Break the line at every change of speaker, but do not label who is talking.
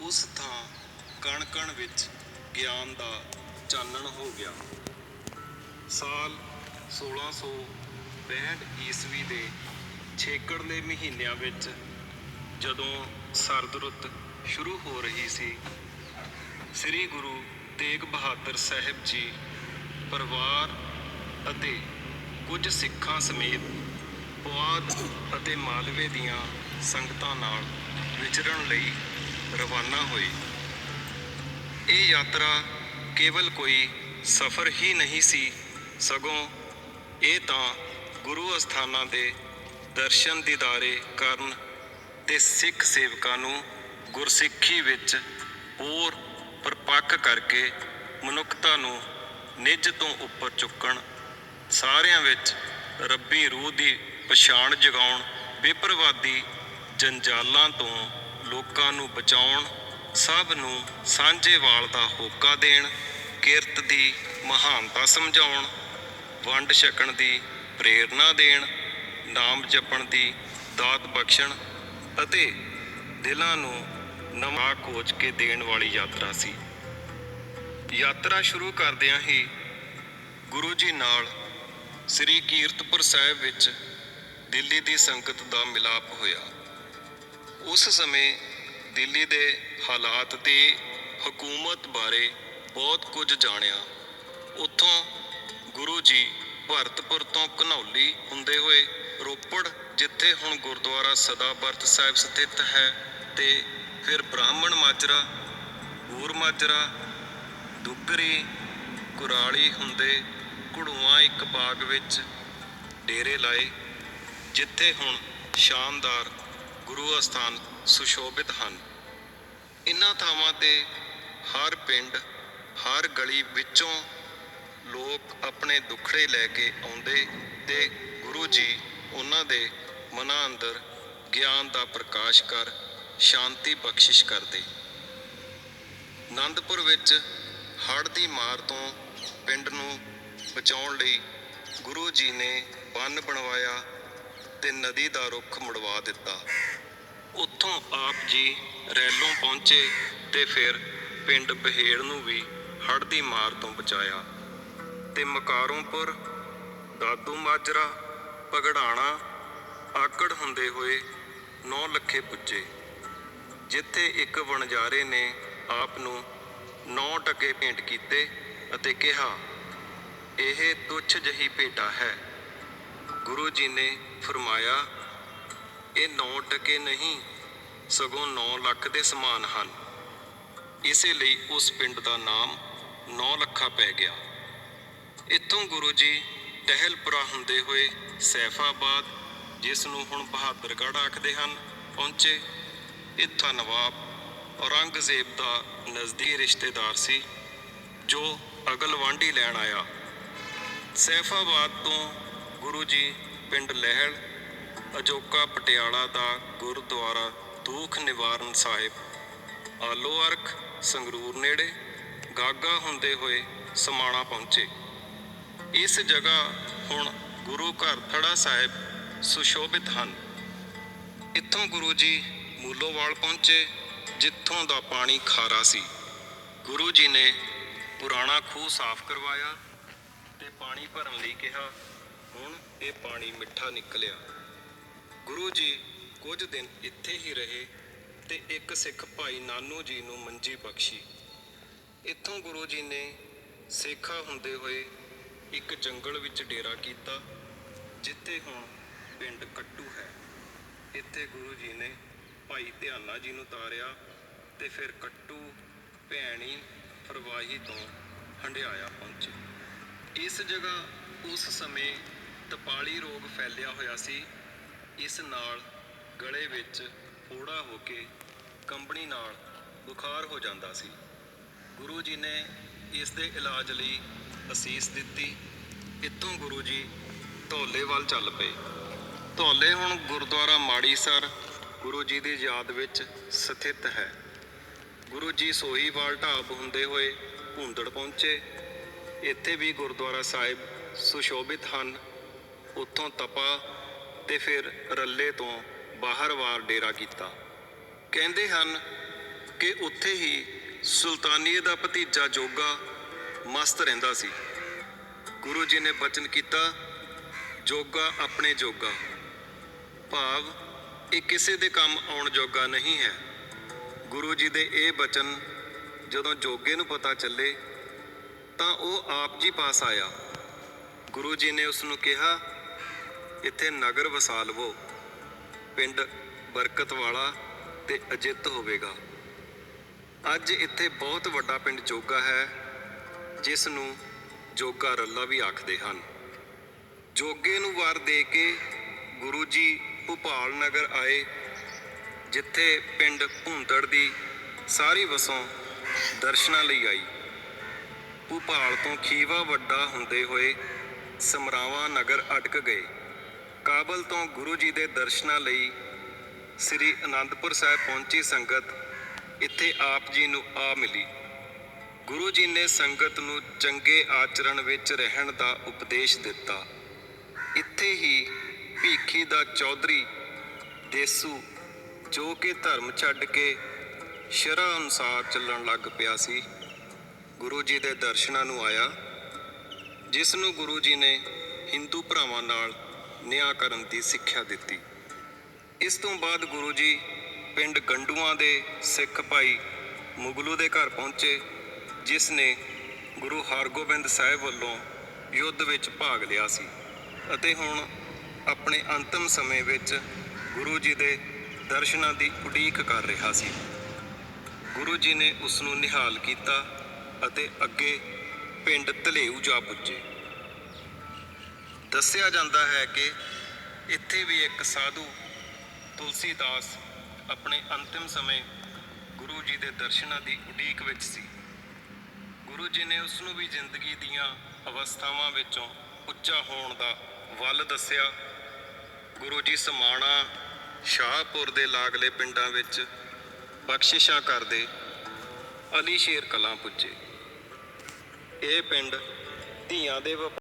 ਉਸ ਥਾਂ ਕਣ ਕਣ ਵਿੱਚ ਗਿਆਨ ਦਾ ਚਾਨਣ ਹੋ ਗਿਆ। ਸਾਲ 1662 ਈਸਵੀ ਦੇ ਛੇਕੜ ਦੇ ਮਹੀਨਿਆਂ ਵਿੱਚ ਜਦੋਂ ਸਰਦ ਰੁੱਤ ਸ਼ੁਰੂ ਹੋ ਰਹੀ ਸੀ, ਸ੍ਰੀ ਗੁਰੂ ਤੇਗ ਬਹਾਦਰ ਸਾਹਿਬ ਜੀ ਪਰਿਵਾਰ ਅਤੇ ਕੁਝ ਸਿੱਖਾਂ ਸਮੇਤ ਪੁਆਧ ਅਤੇ ਮਾਲਵੇ ਦੀਆਂ ਸੰਗਤਾਂ ਨਾਲ ਵਿਚਰਨ ਲਈ ਰਵਾਨਾ ਹੋਏ ਇਹ ਯਾਤਰਾ ਕੇਵਲ ਕੋਈ ਸਫ਼ਰ ਹੀ ਨਹੀਂ ਸੀ, ਸਗੋਂ ਇਹ ਤਾਂ ਗੁਰੂ ਅਸਥਾਨਾਂ ਦੇ ਦਰਸ਼ਨ ਦੀਦਾਰੇ ਕਰਨ ਤੇ ਸਿੱਖ ਸੇਵਕਾਂ ਨੂੰ ਗੁਰਸਿੱਖੀ ਵਿੱਚ ਹੋਰ ਪਰਪੱਕ ਕਰਕੇ ਮਨੁੱਖਤਾ ਨੂੰ ਨਿੱਜ ਤੋਂ ਉੱਪਰ ਚੁੱਕਣ, ਸਾਰਿਆਂ ਵਿੱਚ ਰੱਬੀ ਰੂਹ ਦੀ ਪਛਾਣ ਜਗਾਉਣ ਬੇਪਰਵਾਦੀ ਜੰਜਾਲਾਂ ਤੋਂ ਲੋਕਾਂ ਨੂੰ ਬਚਾਉਣ, ਸਭ ਨੂੰ ਸਾਂਝੇ ਵਾਲ ਦਾ ਹੋਕਾ ਦੇਣ, ਕਿਰਤ ਦੀ ਮਹਾਨਤਾ ਸਮਝਾਉਣ, ਵੰਡ ਛਕਣ ਦੀ ਪ੍ਰੇਰਣਾ ਦੇਣ, ਨਾਮ ਜਪਣ ਦੀ ਦਾਤ ਬਖਸ਼ਣ ਅਤੇ ਦਿਲਾਂ ਨੂੰ ਨਵਾਂ ਕੋਚ ਕੇ ਦੇਣ ਵਾਲੀ ਯਾਤਰਾ ਸੀ। ਯਾਤਰਾ ਸ਼ੁਰੂ ਕਰਦਿਆਂ ਹੀ ਗੁਰੂ ਜੀ ਨਾਲ ਸ੍ਰੀ ਕੀਰਤਪੁਰ ਸਾਹਿਬ ਵਿੱਚ ਦਿੱਲੀ ਦੀ ਸੰਗਤ ਦਾ ਮਿਲਾਪ ਹੋਇਆ। ਉਸ ਸਮੇਂ ਦਿੱਲੀ ਦੇ ਹਾਲਾਤ ਤੇ ਹਕੂਮਤ ਬਾਰੇ ਬਹੁਤ ਕੁਝ ਜਾਣਿਆ। ਉੱਥੋਂ ਗੁਰੂ ਜੀ ਭਰਤਪੁਰ ਤੋਂ ਘਨੌਲੀ ਹੁੰਦੇ ਹੋਏ ਰੋਪੜ, ਜਿੱਥੇ ਹੁਣ ਗੁਰਦੁਆਰਾ ਸਦਾਬਰਤ ਸਾਹਿਬ ਸਥਿਤ ਹੈ ਤੇ ਫਿਰ ਬ੍ਰਾਹਮਣ ਮਾਜਰਾ ਹੋਰ ਮਾਜਰਾ, ਦੁੱਗਰੀ, ਕੁਰਾਲੀ ਹੁੰਦੇ ਘੜੂਆਂ ਇੱਕ ਬਾਗ ਵਿੱਚ ਡੇਰੇ ਲਾਏ, ਜਿੱਥੇ ਹੁਣ ਸ਼ਾਨਦਾਰ ਗੁਰੂ ਅਸਥਾਨ ਸੁਸ਼ੋਭਿਤ ਹਨ। ਇਨ੍ਹਾਂ ਥਾਵਾਂ ਤੇ ਹਰ ਪਿੰਡ, ਹਰ ਗਲੀ ਵਿੱਚੋਂ ਲੋਕ ਆਪਣੇ ਦੁੱਖੜੇ ਲੈ ਕੇ ਆਉਂਦੇ ਤੇ ਗੁਰੂ ਜੀ ਉਹਨਾਂ ਦੇ ਮਨਾਂ ਅੰਦਰ ਗਿਆਨ ਦਾ ਪ੍ਰਕਾਸ਼ ਕਰ ਸ਼ਾਂਤੀ ਬਖਸ਼ਿਸ਼ ਕਰਦੇ। ਆਨੰਦਪੁਰ ਵਿੱਚ ਹੜ੍ਹ ਦੀ ਮਾਰ ਤੋਂ ਪਿੰਡ ਨੂੰ ਬਚਾਉਣ ਲਈ ਗੁਰੂ ਜੀ ਨੇ ਬੰਨ ਬਣਵਾਇਆ ਤੇ ਨਦੀ ਦਾ ਰੁੱਖ ਮੁੜਵਾ ਦਿੱਤਾ। ਉੱਥੋਂ ਆਪ ਜੀ ਰੈਲੋਂ ਪਹੁੰਚੇ ਤੇ ਫਿਰ ਪਿੰਡ ਬਹੇੜ ਨੂੰ ਵੀ ਹੜ੍ਹ ਦੀ ਮਾਰ ਤੋਂ ਬਚਾਇਆ ਤੇ ਮਕਾਰੋਂਪੁਰ ਦਾਦੂ ਮਾਜਰਾ ਪਗੜਾਣਾ ਆਕੜ ਹੁੰਦੇ ਹੋਏ ਨੌ ਲੱਖੇ ਪੁੱਜੇ, ਜਿੱਥੇ ਇੱਕ ਵਣਜਾਰੇ ਨੇ ਆਪ ਨੂੰ ਨੌ ਟਕੇ ਭੇਂਟ ਕੀਤੇ ਅਤੇ ਕਿਹਾ, ਇਹ ਤੁੱਛ ਜਹੀ ਭੇਟਾ ਹੈ। ਗੁਰੂ ਜੀ ਨੇ ਫਰਮਾਇਆ ਇਹ ਨੌ ਟਕੇ ਨਹੀਂ, ਸਗੋਂ 9 ਲੱਖ ਦੇ ਸਮਾਨ ਹਨ। ਇਸੇ ਲਈ ਉਸ ਪਿੰਡ ਦਾ ਨਾਮ ਨੌ ਲੱਖਾ ਪੈ ਗਿਆ। ਇੱਥੋਂ ਗੁਰੂ ਜੀ ਟਹਿਲਪੁਰਾ ਹੁੰਦੇ ਹੋਏ ਸੈਫਾਬਾਦ, ਜਿਸ ਨੂੰ ਹੁਣ ਬਹਾਦਰਗੜ੍ਹ ਆਖਦੇ ਹਨ, ਪਹੁੰਚੇ। ਇੱਥਾ ਨਵਾਬ ਔਰੰਗਜ਼ੇਬ ਦਾ ਨਜ਼ਦੀਕੀ ਰਿਸ਼ਤੇਦਾਰ ਸੀ, ਜੋ ਅਗਲ ਵਾਂਢੀ ਲੈਣ ਆਇਆ। ਸੈਫਾਬਾਦ ਤੋਂ ਗੁਰੂ ਜੀ ਪਿੰਡ ਲਹਿਲ ਅਜੋਕਾ ਪਟਿਆਲਾ ਦਾ ਗੁਰਦੁਆਰਾ ਦੂਖ ਨਿਵਾਰਨ ਸਾਹਿਬ। ਆਲੋ ਅਰਖ ਸੰਗਰੂਰ ਨੇੜੇ ਗਾਗਾ ਹੁੰਦੇ ਹੋਏ ਸਮਾਣਾ ਪਹੁੰਚੇ। ਇਸ ਜਗ੍ਹਾ ਹੁਣ ਗੁਰੂ ਘਰ ਥੜਾ ਸਾਹਿਬ ਸੁਸ਼ੋਭਿਤ ਹਨ। ਇੱਥੋਂ ਗੁਰੂ ਜੀ ਮੂਲੋਵਾਲ ਪਹੁੰਚੇ, ਜਿੱਥੋਂ ਦਾ ਪਾਣੀ ਖਾਰਾ ਸੀ। ਗੁਰੂ ਜੀ ਨੇ ਪੁਰਾਣਾ ਖੂਹ ਸਾਫ਼ ਕਰਵਾਇਆ ਤੇ ਪਾਣੀ ਭਰਨ ਲਈ ਕਿਹਾ, ਹੁਣ ਇਹ ਪਾਣੀ ਮਿੱਠਾ ਨਿਕਲਿਆ। ਗੁਰੂ ਜੀ ਕੁਝ ਦਿਨ ਇੱਥੇ ਹੀ ਰਹੇ ਤੇ ਇੱਕ ਸਿੱਖ ਭਾਈ ਨਾਨੂ ਜੀ ਨੂੰ ਮੰਜੀ ਬਖਸ਼ੀ। ਇੱਥੋਂ ਗੁਰੂ ਜੀ ਨੇ ਸੇਖਾ ਹੁੰਦੇ ਹੋਏ ਇੱਕ ਜੰਗਲ ਵਿੱਚ ਡੇਰਾ ਕੀਤਾ, ਜਿੱਥੇ ਹੁਣ ਪਿੰਡ ਕੱਟੂ ਹੈ। ਇੱਥੇ ਗੁਰੂ ਜੀ ਨੇ ਭਾਈ ਧਿਆਨਾ ਜੀ ਨੂੰ ਤਾਰਿਆ ਤੇ ਫਿਰ ਕੱਟੂ ਭੈਣੀ ਫਰਵਾਹੀ ਤੋਂ ਹੰਡਿਆਇਆ ਪਹੁੰਚੇ। ਇਸ ਜਗ੍ਹਾ ਉਸ ਸਮੇਂ ਤਪਾਲੀ ਰੋਗ ਫੈਲਿਆ ਹੋਇਆ ਸੀ। ਇਸ ਨਾਲ ਗਲੇ ਵਿੱਚ ਫੋੜਾ ਹੋ ਕੇ ਕੰਬਣੀ ਨਾਲ ਬੁਖਾਰ ਹੋ ਜਾਂਦਾ ਸੀ। ਗੁਰੂ ਜੀ ਨੇ ਇਸ ਦੇ ਇਲਾਜ ਲਈ ਅਸੀਸ ਦਿੱਤੀ। ਇੱਥੋਂ ਗੁਰੂ ਜੀ ਧੌਲੇ ਵੱਲ ਚੱਲ ਪਏ। ਧੌਲੇ ਹੁਣ ਗੁਰਦੁਆਰਾ ਮਾੜੀ ਸਰ ਗੁਰੂ ਜੀ ਦੀ ਯਾਦ ਵਿੱਚ ਸਥਿਤ ਹੈ। ਗੁਰੂ ਜੀ ਸੋਹੀਵਾਲ ਢਾਬ ਹੁੰਦੇ ਹੋਏ ਭੁੰਦੜ ਪਹੁੰਚੇ। ਇੱਥੇ ਵੀ ਗੁਰਦੁਆਰਾ ਸਾਹਿਬ ਸੁਸ਼ੋਭਿਤ ਹਨ। ਉੱਥੋਂ ਤਪਾ ਤੇ ਫਿਰ ਰੱਲੇ ਤੋਂ ਬਾਹਰ ਵਾਰ ਡੇਰਾ ਕੀਤਾ। ਕਹਿੰਦੇ ਹਨ ਕਿ ਉੱਥੇ ਹੀ ਸੁਲਤਾਨੀਏ ਦਾ ਭਤੀਜਾ ਜੋਗਾ ਮਸਤ ਰਹਿੰਦਾ ਸੀ। ਗੁਰੂ ਜੀ ਨੇ ਬਚਨ ਕੀਤਾ, ਜੋਗਾ ਆਪਣੇ ਜੋਗਾ। ਭਾਵ, ਇਹ ਕਿਸੇ ਦੇ ਕੰਮ ਆਉਣ ਜੋਗਾ ਨਹੀਂ ਹੈ। ਗੁਰੂ ਜੀ ਦੇ ਇਹ ਬਚਨ ਜਦੋਂ ਜੋਗੇ ਨੂੰ ਪਤਾ ਚੱਲੇ, ਤਾਂ ਉਹ ਆਪ ਜੀ ਪਾਸ ਆਇਆ। ਗੁਰੂ ਜੀ ਨੇ ਉਸ ਨੂੰ ਕਿਹਾ ਇੱਥੇ ਨਗਰ ਵਸਾ ਲਵੋ ਪਿੰਡ ਬਰਕਤ ਵਾਲਾ ਤੇ ਅਜਿੱਤ ਹੋਵੇਗਾ। ਅੱਜ ਇੱਥੇ ਬਹੁਤ ਵੱਡਾ ਪਿੰਡ ਜੋਗਾ ਹੈ, ਜਿਸ ਨੂੰ ਜੋਗਾ ਰੱਲਾ ਵੀ ਆਖਦੇ ਹਨ। ਜੋਗੇ ਨੂੰ ਵਾਰ ਦੇ ਕੇ ਗੁਰੂ ਜੀ ਭੂਪਾਲ ਨਗਰ ਆਏ, ਜਿੱਥੇ ਪਿੰਡ ਭੁੰਦੜ ਦੀ ਸਾਰੀ ਵਸੋਂ ਦਰਸ਼ਨਾਂ ਲਈ ਆਈ। ਭੂਪਾਲ ਤੋਂ ਖੀਵਾ ਵੱਡਾ ਹੁੰਦੇ ਹੋਏ ਸਮਰਾਵਾ ਨਗਰ ਅਟਕ ਗਏ। ਕਾਬਲ ਤੋਂ ਗੁਰੂ ਜੀ ਦੇ ਦਰਸ਼ਨਾਂ ਲਈ ਸ੍ਰੀ ਅਨੰਦਪੁਰ ਸਾਹਿਬ ਪਹੁੰਚੀ ਸੰਗਤ, ਇੱਥੇ ਆਪ ਜੀ ਨੂੰ ਆ ਮਿਲੀ। ਗੁਰੂ ਜੀ ਨੇ ਸੰਗਤ ਨੂੰ ਚੰਗੇ ਆਚਰਣ ਵਿੱਚ ਰਹਿਣ ਦਾ ਉਪਦੇਸ਼ ਦਿੱਤਾ। ਇੱਥੇ ਹੀ ਭੀਖੀ ਦਾ ਚੌਧਰੀ ਦੇਸੂ, ਜੋ ਕਿ ਧਰਮ ਛੱਡ ਕੇ ਸ਼ਰ੍ਹਾ ਅਨੁਸਾਰ ਚੱਲਣ ਲੱਗ ਪਿਆ ਸੀ, ਗੁਰੂ ਜੀ ਦੇ ਦਰਸ਼ਨਾਂ ਨੂੰ ਆਇਆ, ਜਿਸ ਨੂੰ ਗੁਰੂ ਜੀ ਨੇ ਹਿੰਦੂ ਭਰਾਵਾਂ ਨਾਲ ਨਿਆਂ ਕਰਨ ਦੀ ਸਿੱਖਿਆ ਦਿੱਤੀ। ਇਸ ਤੋਂ ਬਾਅਦ ਗੁਰੂ ਜੀ ਪਿੰਡ ਗੰਡੂਆਂ ਦੇ ਸਿੱਖ ਭਾਈ ਮੁਗਲੂ ਦੇ ਘਰ ਪਹੁੰਚੇ, ਜਿਸ ਨੇ ਗੁਰੂ ਹਰਗੋਬਿੰਦ ਸਾਹਿਬ ਵੱਲੋਂ ਯੁੱਧ ਵਿੱਚ ਭਾਗ ਲਿਆ ਸੀ ਅਤੇ ਹੁਣ ਆਪਣੇ ਅੰਤਮ ਸਮੇਂ ਵਿੱਚ ਗੁਰੂ ਜੀ ਦੇ ਦਰਸ਼ਨਾਂ ਦੀ ਉਡੀਕ ਕਰ ਰਿਹਾ ਸੀ। ਗੁਰੂ ਜੀ ਨੇ ਉਸ ਨੂੰ ਨਿਹਾਲ ਕੀਤਾ ਅਤੇ ਅੱਗੇ ਪਿੰਡ ਧਲੇਊ ਜਾ ਪੁੱਜੇ। ਦੱਸਿਆ ਜਾਂਦਾ ਹੈ ਕਿ ਇੱਥੇ ਵੀ ਇੱਕ ਸਾਧੂ ਤੁਲਸੀਦਾਸ ਆਪਣੇ ਅੰਤਿਮ ਸਮੇਂ ਗੁਰੂ ਜੀ ਦੇ ਦਰਸ਼ਨਾਂ ਦੀ ਉਡੀਕ ਵਿੱਚ ਸੀ। ਗੁਰੂ ਜੀ ਨੇ ਉਸ ਨੂੰ ਵੀ ਜ਼ਿੰਦਗੀ ਦੀਆਂ ਅਵਸਥਾਵਾਂ ਵਿੱਚੋਂ ਉੱਚਾ ਹੋਣ ਦਾ ਵੱਲ ਦੱਸਿਆ। ਗੁਰੂ ਜੀ ਸਮਾਣਾ, ਸ਼ਾਹਪੁਰ ਦੇ ਲਾਗਲੇ ਪਿੰਡਾਂ ਵਿੱਚ ਬਖਸ਼ਿਸ਼ਾਂ ਕਰਦੇ ਅਲੀ ਸ਼ੇਰ ਕਲਾਂ ਪੁੱਜੇ। ਇਹ ਪਿੰਡ ਧੀਆਂ ਦੇ ਵਪ-